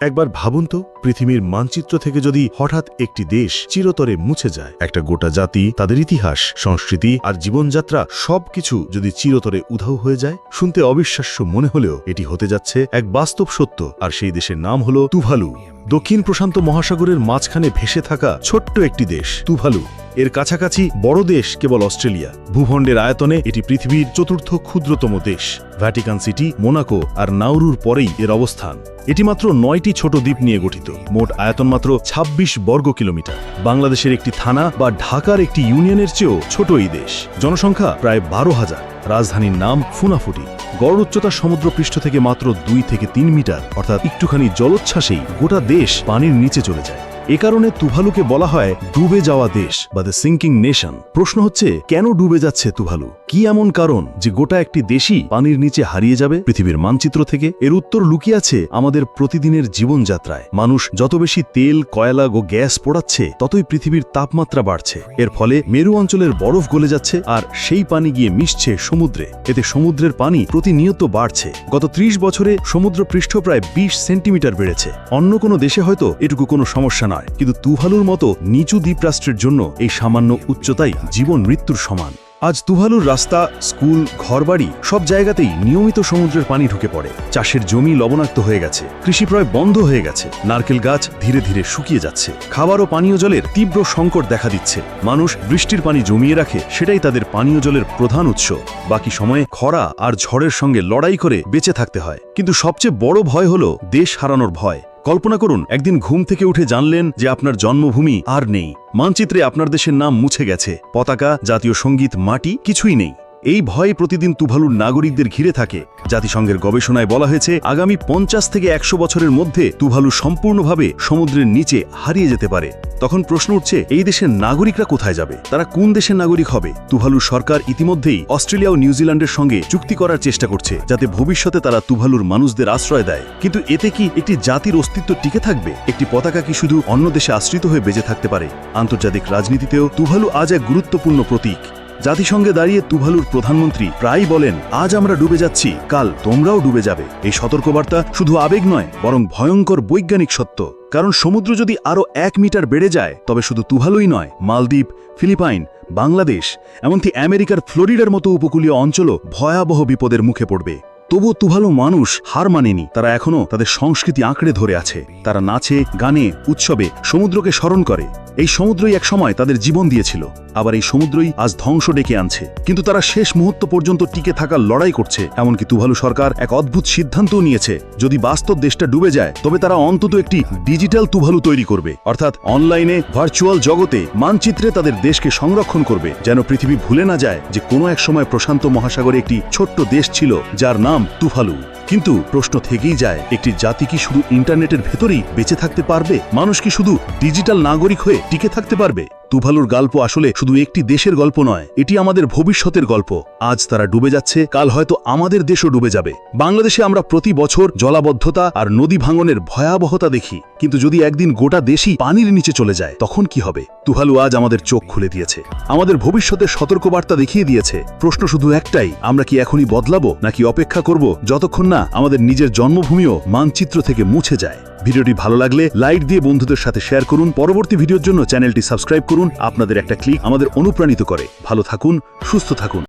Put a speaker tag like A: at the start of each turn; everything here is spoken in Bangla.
A: একবার ভাবুন তো, পৃথিবীর মানচিত্র থেকে যদি হঠাৎ একটি দেশ চিরতরে মুছে যায়, একটা গোটা জাতি, তাদের ইতিহাস, সংস্কৃতি আর জীবনযাত্রা সবকিছু যদি চিরতরে উধাও হয়ে যায়, শুনতে অবিশ্বাস্য মনে হলেও এটি হতে যাচ্ছে এক বাস্তব সত্য, আর সেই দেশের নাম হল তুভালু। দক্ষিণ প্রশান্ত মহাসাগরের মাঝখানে ভেসে থাকা ছোট্ট একটি দেশ, তুভালু। এর কাছাকাছি বড় দেশ কেবল অস্ট্রেলিয়া। ভূখণ্ডের আয়তনে এটি পৃথিবীর চতুর্থ ক্ষুদ্রতম দেশ। ভ্যাটিকান সিটি, মোনাকো আর নাউরুর পরেই এর অবস্থান। এটি মাত্র নয়টি ছোট দ্বীপ নিয়ে গঠিত। মোট আয়তন মাত্র ২৬ বর্গ কিলোমিটার। বাংলাদেশের একটি থানা বা ঢাকার একটি ইউনিয়নের চেয়েও ছোট এই দেশ। জনসংখ্যা প্রায় বারো হাজার। রাজধানীর নাম ফুনাফুটি। গড় উচ্চতা সমুদ্রপৃষ্ঠ থেকে মাত্র দুই থেকে তিন মিটার, অর্থাৎ একটুখানি জলোচ্ছ্বাসেই গোটা দেশ পানির নিচে চলে যায়। এ কারণে তুভালুকে বলা হয় ডুবে যাওয়া দেশ বা দ্য সিঙ্কিং নেশন প্রশ্ন হচ্ছে, কেন ডুবে যাচ্ছে তুভালু? কি এমন কারণ যে গোটা একটি দেশই পানির নিচে হারিয়ে যাবে পৃথিবীর মানচিত্র থেকে? এর উত্তর লুকিয়ে আছে আমাদের প্রতিদিনের জীবনযাত্রায়। মানুষ যত বেশি তেল, কয়লা ও গ্যাস পোড়াচ্ছে, ততই পৃথিবীর তাপমাত্রা বাড়ছে। এর ফলে মেরু অঞ্চলের বরফ গলে যাচ্ছে আর সেই পানি গিয়ে মিশছে সমুদ্রে। এতে সমুদ্রের পানি প্রতিনিয়ত বাড়ছে। গত ত্রিশ বছরে সমুদ্র পৃষ্ঠ প্রায় ২০ সেন্টিমিটার বেড়েছে। অন্য কোনো দেশে হয়তো এটুকু কোনো সমস্যা নয় কিন্তু তুভালুর মতো নিচু দ্বীপরাষ্ট্রের জন্য এই সামান্য উচ্চতাই জীবন মৃত্যুর সমান। আজ তুভালুর রাস্তা, স্কুল, ঘরবাড়ি সব জায়গাতেই নিয়মিত সমুদ্রের পানি ঢুকে পড়ে। চাষের জমি লবণাক্ত হয়ে গেছে। কৃষি প্রায় বন্ধ হয়ে গেছে। নারকেল গাছ ধীরে ধীরে শুকিয়ে যাচ্ছে। খাবার ও পানীয় জলের তীব্র সংকট দেখা দিচ্ছে। মানুষ বৃষ্টির পানি জমিয়ে রাখে, সেটাই তাদের পানীয় জলের প্রধান উৎস। বাকি সময়ে খরা আর ঝড়ের সঙ্গে লড়াই করে বেঁচে থাকতে হয়। কিন্তু সবচেয়ে বড় ভয় হল দেশ হারানোর ভয়। কল্পনা করুন, একদিন ঘুম থেকে উঠে জানলেন যে আপনার জন্মভূমি আর নেই। মানচিত্রে আপনার দেশের নাম মুছে গেছে। পতাকা, জাতীয় সংগীত, মাটি, কিছুই নেই। এই ভয় প্রতিদিন তুভালুর নাগরিকদের ঘিরে থাকে। জাতিসংঘের গবেষণায় বলা হয়েছে, আগামী পঞ্চাশ থেকে একশো বছরের মধ্যে তুভালু সম্পূর্ণভাবে সমুদ্রের নিচে হারিয়ে যেতে পারে। তখন প্রশ্ন উঠছে, এই দেশের নাগরিকরা কোথায় যাবে? তারা কোন দেশের নাগরিক হবে? তুভালু সরকার ইতিমধ্যেই অস্ট্রেলিয়া ও নিউজিল্যান্ডের সঙ্গে চুক্তি করার চেষ্টা করছে, যাতে ভবিষ্যতে তারা তুভালুর মানুষদের আশ্রয় দেয়। কিন্তু এতে কি একটি জাতির অস্তিত্ব টিকে থাকবে? একটি পতাকা কি শুধু অন্য দেশে আশ্রিত হয়ে বেঁচে থাকতে পারে? আন্তর্জাতিক রাজনীতিতেও তুভালু আজ এক গুরুত্বপূর্ণ প্রতীক। জাতিসংঘে দাঁড়িয়ে তুভালুর প্রধানমন্ত্রী প্রায়ই বলেন, আজ আমরা ডুবে যাচ্ছি, কাল তোমরাও ডুবে যাবে। এই সতর্কবার্তা শুধু আবেগ নয়, বরং ভয়ঙ্কর বৈজ্ঞানিক সত্য। কারণ সমুদ্র যদি আরও এক মিটার বেড়ে যায়, তবে শুধু তুভালুই নয়, মালদ্বীপ, ফিলিপাইন, বাংলাদেশ, এমনকি আমেরিকার ফ্লোরিডার মতো উপকূলীয় অঞ্চলও ভয়াবহ বিপদের মুখে পড়বে। তবুও তুভালু মানুষ হার মানেনি, তারা এখনও তাদের সংস্কৃতি আঁকড়ে ধরে আছে। তারা নাচে, গানে, উৎসবে সমুদ্রকে স্মরণ করে। এই সমুদ্রই এক সময় তাদের জীবন দিয়েছিল। আবার এই সমুদ্রই আজ ধ্বংস ডেকে আনছে। কিন্তু তারা শেষ মুহূর্ত পর্যন্ত টিকে থাকার লড়াই করছে। এমনকি তুভালু সরকার এক অদ্ভুত সিদ্ধান্তও নিয়েছে, যদি বাস্তব দেশটা ডুবে যায়, তবে তারা অন্তত একটি ডিজিটাল তুভালু তৈরি করবে। অর্থাৎ অনলাইনে ভার্চুয়াল জগতে মানচিত্রে তাদের দেশকে সংরক্ষণ করবে, যেন পৃথিবী ভুলে না যায় যে কোনো এক সময় প্রশান্ত মহাসাগরে একটি ছোট্ট দেশ ছিল, যার নাম তুফালু কিন্তু প্রশ্ন থেকেই যায়, একটি জাতি কি শুধু ইন্টারনেটের ভেতরেই বেঁচে থাকতে পারবে? মানুষ কি শুধু ডিজিটাল নাগরিক হয়ে টিকে থাকতে পারবে? তুভালুর গল্প আসলে শুধু একটি দেশের গল্প নয়, এটি আমাদের ভবিষ্যতের গল্প। আজ তারা ডুবে যাচ্ছে, কাল হয়তো আমাদের দেশও ডুবে যাবে। বাংলাদেশে আমরা প্রতি বছর জলাবদ্ধতা আর নদী ভাঙনের ভয়াবহতা দেখি, কিন্তু যদি একদিন গোটা দেশই পানির নিচে চলে যায়, তখন কি হবে? তুহালু আজ আমাদের চোখ খুলে দিয়েছে। আমাদের ভবিষ্যতের সতর্কবার্তা দেখিয়ে দিয়েছে। প্রশ্ন শুধু একটাই, আমরা কি এখনই বদলাবো, নাকি অপেক্ষা করব, যতক্ষণ না আমাদের নিজের জন্মভূমিও মানচিত্র থেকে মুছে যায়? ভিডিওটি ভালো লাগলে লাইক দিয়ে বন্ধুদের সাথে শেয়ার করুন। পরবর্তী ভিডিওর জন্য চ্যানেলটি সাবস্ক্রাইব করুন। আপনাদের একটা ক্লিক আমাদের অনুপ্রাণিত করে। ভালো থাকুন, সুস্থ থাকুন।